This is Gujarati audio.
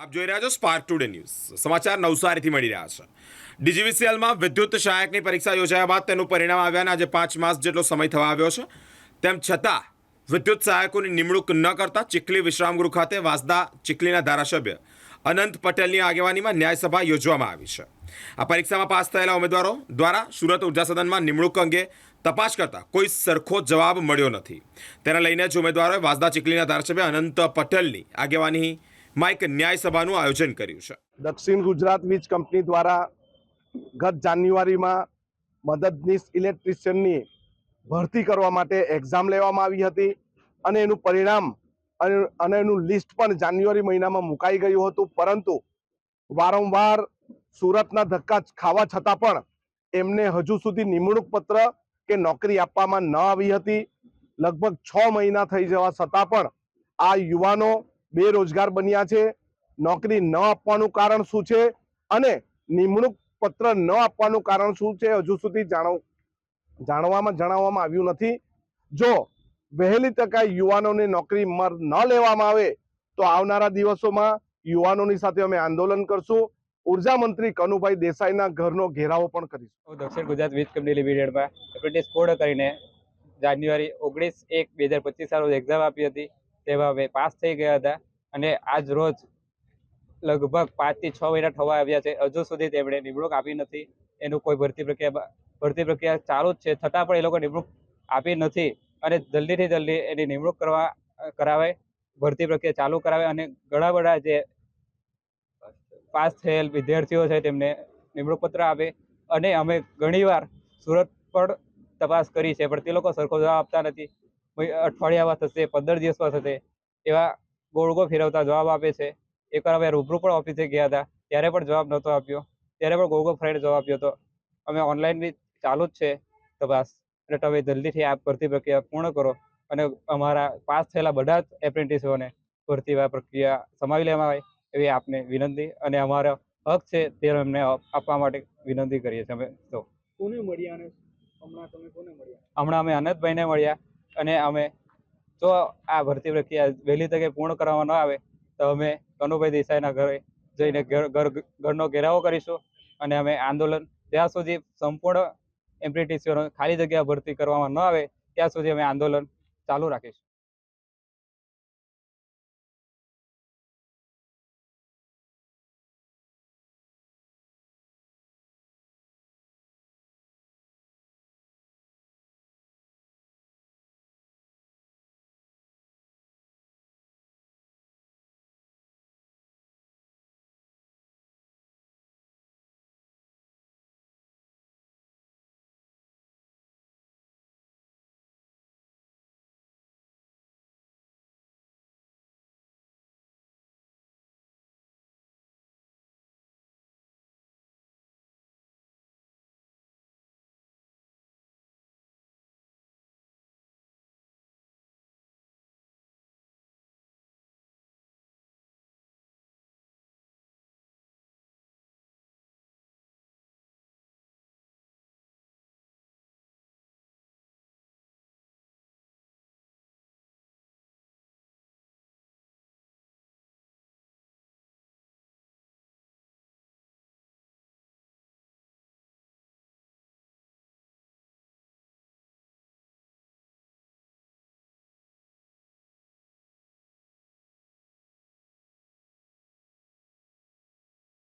આપ જોઈ રહ્યા છો સ્પાર્ક ટુડે ન્યૂઝ સમાચાર નવસારીથી મળી રહ્યા છે. ડીજીવીસીએલમાં વિદ્યુત સહાયકની પરીક્ષા યોજાયા બાદ તેનું પરિણામ આવ્યાના આજે પાંચ માસ જેટલો સમય થવા આવ્યો છે. તેમ છતાં, વિદ્યુત સહાયકોની નિમણૂક ન કરતા ચીખલી વિશ્રામગૃહ ખાતે વાંસદા ચીખલીના ધારાસભ્ય અનંત પટેલની આગેવાનીમાં ન્યાયસભા યોજવામાં આવી છે. આ પરીક્ષામાં પાસ થયેલા ઉમેદવારો દ્વારા સુરત ઊર્જા સદનમાં નિમણૂક અંગે તપાસ કરતા કોઈ સરખો જવાબ મળ્યો નથી. તેને લઈને જ ઉમેદવારોએ વાંસદા ચીખલીના ધારાસભ્ય અનંત પટેલની આગેવાનીમાં એક ન્યાયસભાનું આયોજન કર્યું છે. દક્ષિણ ગુજરાત વીજ કંપની દ્વારા ગત જાન્યુઆરીમાં મદદનીશ ઇલેક્ટ્રિશિયનની ભરતી કરવા માટે એક્ઝામ લેવામાં આવી હતી અને એનું પરિણામ અને એનું લિસ્ટ પણ જાન્યુઆરી મહિનામાં મુકાઈ ગયું હતું. પરંતુ વારંવાર સુરતના ધક્કા ખાવા છતાં પણ એમને હજુ સુધી નિમણૂક પત્ર કે નોકરી આપવામાં ન આવી હતી. લગભગ છ મહિના થઈ જવા છતાં પણ આ યુવાનો બેરોજગાર બન્યા છે. નોકરી ન આપવાનું કારણ શું છે? અને નિમણૂક પત્ર ન આપવાનું કારણ શું છે? હજુ સુધી જાણવ, જાણવામાં, જણાવવામાં આવ્યું નથી. જો વહેલી તકે યુવાનોને નોકરી મર, ન લેવામાં આવે, તો આવનારા દિવસોમાં યુવાનોની સાથે અમે આંદોલન કરશું. ઊર્જા મંત્રી કનુભાઈ દેસાઈના ઘરનો ઘેરાવો પણ કરીશું. દક્ષિણ ગુજરાત વીજ કંપની લિમિટેડમાં એપ્રેન્ટિસ કોડ કરીને જાન્યુઆરી ઓગણીસ એક બે હજાર પચીસ રોજ એક્ઝામ આપી હતી. અમે પાસ થઈ ગયા હતા. અને આજ રોજ લગભગ પાંચથી છ મહિના થવા આવ્યા છે. હજુ સુધી તેમણે નિમણૂક આપી નથી. એનું કોઈ ભરતી પ્રક્રિયા ભરતી પ્રક્રિયા ચાલુ જ છે. છતાં પણ એ લોકો નિમણૂક આપી નથી. અને જલ્દીથી જલ્દી એની નિમણૂક કરવા, કરાવે, ભરતી પ્રક્રિયા ચાલુ કરાવે અને ઘણા બધા જે પાસ થયેલ વિદ્યાર્થીઓ છે તેમને નિમણૂક પત્ર આપે. અને અમે ઘણીવાર સુરત પણ તપાસ કરી છે, પણ તે લોકો સરખો જવાબ આપતા નથી. અઠવાડિયામાં થશે પંદર દિવસમાં થશે એવા ગોળગો ફેરવતા જવાબ આપે છે. એકવાર અમે રૂબરૂ પણ ઓફિસે ગયા હતા ત્યારે પણ જવાબ નહોતો આપ્યો. ત્યારે પણ ગોળગો ફ્રેન્ડ જવાબ આપ્યો હતો. અમે ઓનલાઈન બી ચાલુ જ છે તપાસ એટલે તમે જલ્દીથી આ ભરતી પ્રક્રિયા પૂર્ણ કરો. અને અમારા પાસ થયેલા બધા જ એપ્રેન્ટિસોને ભરતી પ્રક્રિયા સમાવી લેવામાં આવે એવી આપને વિનંતી. અને અમારો હક છે તે અમને આપવા માટે વિનંતી કરીએ છીએ અમે તો. કોને મળ્યા હમણાં તમે કોને મળ્યા? હમણાં અમે અનંતભાઈને મળ્યા. અને અમે જો આ ભરતી પ્રક્રિયા વહેલી તકે પૂર્ણ કરવામાં ન આવે, તો અમે કનુભાઈ દેસાઈના ઘરે જઈને ઘર, ઘર- ઘરનો ઘેરાવો કરીશું અને અમે આંદોલન જ્યાં સુધી સંપૂર્ણ એમપીટીસીઓનો ખાલી જગ્યા ભરતી કરવામાં ન આવે, ત્યાં સુધી અમે આંદોલન ચાલુ રાખીશું.